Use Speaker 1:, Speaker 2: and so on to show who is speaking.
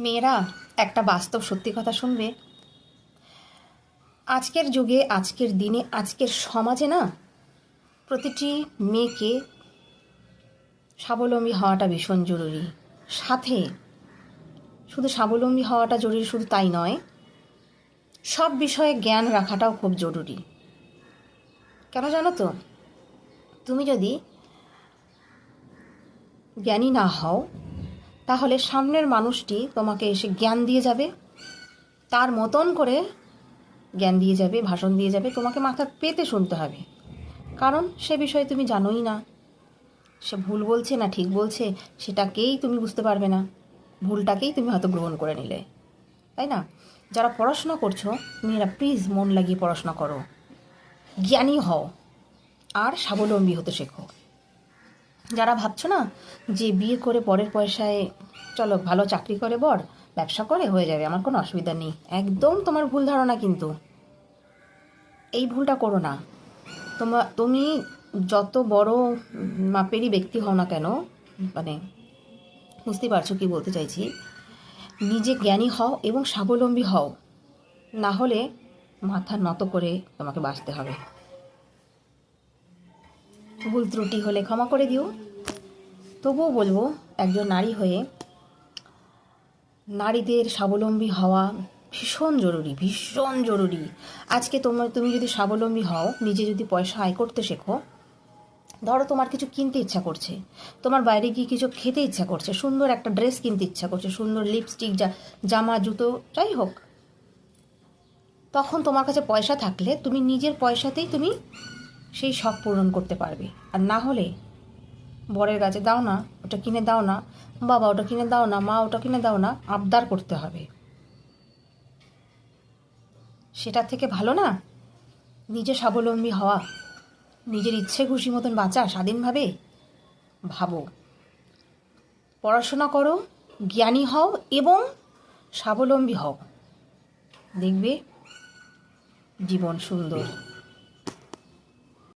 Speaker 1: মেয়েরা একটা বাস্তব সত্যি কথা শুনবে। আজকের যুগে, আজকের দিনে, আজকের সমাজে না প্রতিটি মেয়েকে স্বাবলম্বী হওয়াটা ভীষণ জরুরি। সাথে শুধু স্বাবলম্বী হওয়াটা জরুরি শুধু তাই নয়, সব বিষয়ে জ্ঞান রাখাটাও খুব জরুরি। কেন জানো তো? তুমি যদি জ্ঞানী না হও তাহলে সামনের মানুষটি তোমাকে এসে জ্ঞান দিয়ে যাবে। তার মতন করে জ্ঞান দিয়ে যাবে, ভাষণ দিয়ে যাবে, তোমাকে মাথা পেতে শুনতে হবে। কারণ সে বিষয়ে তুমি জানোই না। সে ভুল বলছে না ঠিক বলছে, সেটাকেই তুমি বুঝতে পারবে না। ভুলটাকেই তুমি হয়তো গ্রহণ করে নিলে। তাই না? যারা পড়াশোনা করছ, মেয়েরা প্লিজ মন লাগিয়ে পড়াশোনা করো। জ্ঞানী হও। আর স্বাবলম্বী হতে শেখো। যারা ভাবছ না যে বিয়ে করে পরের পয়সায়, চলো ভালো চাকরি করে বর, ব্যবসা করে, হয়ে যাবে, আমার কোনো অসুবিধা নেই। একদম তোমার ভুল ধারণা কিন্তু। এই ভুলটা করো না। তোমার তুমি যত বড় মাপেরই ব্যক্তি হও না কেন মানে বুঝতে পারছ কি বলতে চাইছি? নিজে জ্ঞানী হও এবং স্বাবলম্বী হও। না হলে মাথা নত করে তোমাকে বাঁচতে হবে। ভুল ত্রুটি হলে ক্ষমা করে দিও। তবুও বলব, একজন নারী হয়ে নারীদের স্বাবলম্বী হওয়া ভীষণ জরুরি ভীষণ জরুরি। আজকে তোমার, তুমি যদি স্বাবলম্বী হও, নিজে যদি পয়সা আয় করতে শেখো, ধরো তোমার কিছু কিনতে ইচ্ছা করছে, তোমার বাইরে গিয়ে কিছু খেতে ইচ্ছা করছে, সুন্দর একটা ড্রেস কিনতে ইচ্ছা করছে, সুন্দর লিপস্টিক যা জামা, জুতো, যাই হোক, তখন তোমার কাছে পয়সা থাকলে তুমি নিজের পয়সাতেই তুমি সেই শখ পূরণ করতে পারবে। আর না হলে বরের কাছে দাও না, ওটা কিনে দাও না, বাবা ওটা কিনে দাও না, মা ওটা কিনে দাও না, আবদার করতে হবে। সেটার থেকে ভালো না? নিজে স্বাবলম্বী হওয়া, নিজের ইচ্ছে খুশি মতন বাঁচা স্বাধীনভাবে? ভাবো। পড়াশোনা করো, জ্ঞানী হও এবং স্বাবলম্বী হও। দেখবে, জীবন সুন্দর।